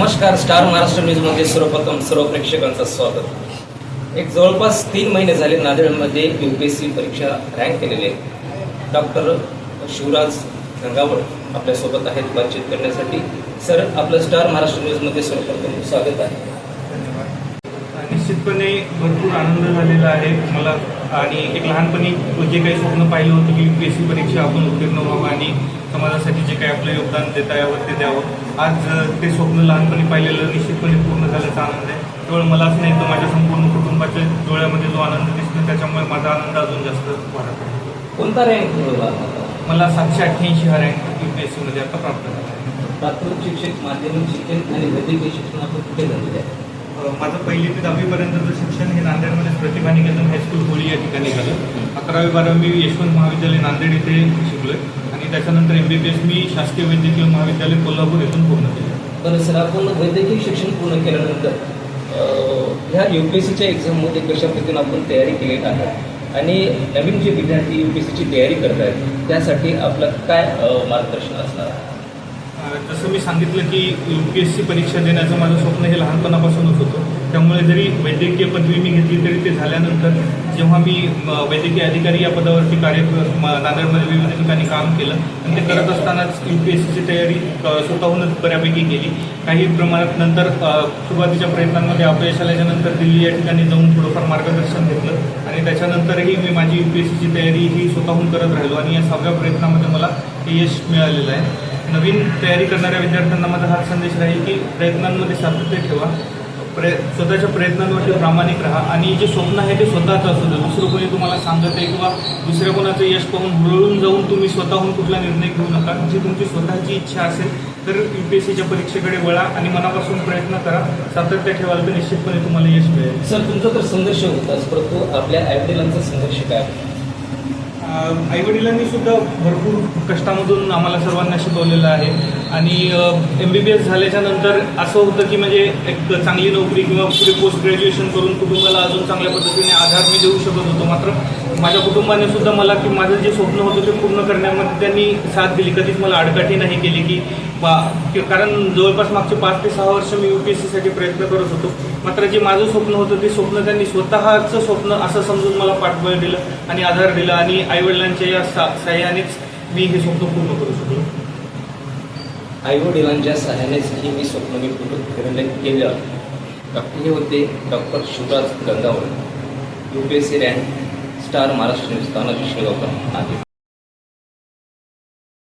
नमस्कार स्टार महाराष्ट्र न्यूजमध्ये सर्वप्रथम सर्व प्रेक्षकांचं स्वागत. एक जवळपास तीन महिने झाले नांदेडमध्ये यू पी एस सी परीक्षा रँक केलेले डॉक्टर शिवराज गंगावळ आपल्यासोबत आहेत बातचीत करण्यासाठी. सर आपलं स्टार महाराष्ट्र न्यूजमध्ये सर्वप्रथम स्वागत आहे. निश्चितपणे भरपूर आनंद झालेला आहे मला. आणि एक लहानपणी जे काही स्वप्न पाहिलं होतं की यू पी एस सी परीक्षा आपण उत्तीर्ण व्हावं आणि समाजासाठी जे काही आपलं योगदान देता यावं ते द्यावं. आज ते स्वप्न लहानपणी पाहिलेलं निश्चितपणे पूर्ण झाल्याचा आनंद आहे. केवळ मलाच नाही तर माझ्या संपूर्ण कुटुंबाच्या डोळ्यामध्ये जो आनंद दिसतो त्याच्यामुळे माझा आनंद अजून जास्त वाढत आहे. कोणता रँक मला सातशे अठ्ठ्याऐंशी हा रँक यू पी एस सीमध्ये आता प्राप्त झाला आहे. प्राथमिक शिक्षक माध्यमिक शिक्षण आणि वैद्यकीय शिक्षण आपण कुठे झालेले आहे? माझं पहिली ते दहावीपर्यंतचं शिक्षण हे नांदेडमध्ये प्रतिभा निकेतन हायस्कूल होळी या ठिकाणी झालं. अकरावी बारावी यशवंत महाविद्यालय नांदेड इथे शिकलोय. आणि त्याच्यानंतर एम बी बी एस मी शासकीय वैद्यकीय महाविद्यालय कोल्हापूर येथून पूर्ण केलं. बरं सर आपण वैद्यकीय शिक्षण पूर्ण केल्यानंतर ह्या यू पी एस सीच्या एक्झाममध्ये कशा पद्धतीने आपण तयारी केली आहे? आणि नवीन जे विद्यार्थी यू पी एस सीची तयारी करत आहेत त्यासाठी आपलं काय मार्गदर्शन असणार आहे? जसं मी सांगितलं की यू पी एस सी परीक्षा देण्याचं माझं स्वप्न हे लहानपणापासूनच होतं. त्यामुळे जरी वैद्यकीय पदवी मी घेतली तरी ते झाल्यानंतर जेव्हा मी वैद्यकीय अधिकारी या पदावरती कार्य नांदेडमध्ये विविध ठिकाणी काम केलं आणि ते करत असतानाच यू पी एस सीची तयारी स्वतःहूनच बऱ्यापैकी केली. काही प्रमाणात नंतर सुरुवातीच्या प्रयत्नांमध्ये अपयश आल्याच्यानंतर दिल्ली या ठिकाणी जाऊन थोडंफार मार्गदर्शन घेतलं आणि त्याच्यानंतरही मी माझी यू पी एस सीची तयारी ही स्वतःहून करत राहिलो आणि या सहाव्या प्रयत्नामध्ये मला हे यश मिळालेलं आहे. नवीन तयारी करणाऱ्या विद्यार्थ्यांना माझा हा संदेश राहील की प्रयत्नांमध्ये सातत्य ठेवा. प्रय स्वतःच्या प्रयत्नांवरती प्रामाणिक राहा. आणि जे स्वप्न आहे ते स्वतःचं असू दे. दुसरं कोणी तुम्हाला सांगत आहे किंवा दुसऱ्या कोणाचं यश पाहून हुरळून जाऊन तुम्ही स्वतःहून कुठला निर्णय घेऊ नका. जी तुमची स्वतःची इच्छा असेल तर यू पी एस सीच्या परीक्षेकडे वळा आणि मनापासून प्रयत्न करा. सातत्य ठेवाल तर निश्चितपणे तुम्हाला यश मिळेल. सर तुमचा तर संघर्ष होताच परंतु आपल्या आईवडिलांचा संघर्ष काय? आहे? आई वडिलांनी सुद्धा भरपूर कष्टामधून आम्हाला सर्वांना शिकवलेलं आहे. आणि एम बी बी एस झाल्याच्यानंतर असं होतं की म्हणजे एक चांगली नोकरी किंवा पुढे पोस्ट ग्रॅज्युएशन करून कुटुंबाला अजून चांगल्या पद्धतीने आधार मी देऊ शकत होतो. मात्र माझ्या कुटुंबाने सुद्धा मला की माझं जे स्वप्न होतं ते पूर्ण करण्यामध्ये त्यांनी साथ दिली. कधीच मला आडकाठी नाही केली की बा कारण जवळपास मागचे पाच ते सहा वर्ष मी यू पी एस सीसाठी प्रयत्न करत होतो. मात्र जे माझं स्वप्न होतं ते स्वप्न त्यांनी स्वतःचं स्वप्न असं समजून मला पाठबळ दिलं आणि आधार दिला आणि आईवडिलांच्या या सा सहाय्यानेच मी हे स्वप्न पूर्ण करू शकलो. आईवडिलांच्या सहाय्यानेच ही मी स्वप्न मी पूर्ण केलं. डॉक्टर हे होते doctor Shivraj Gangawal U P S C rank star Maharashtra news Tanaji Shegaonkar आहे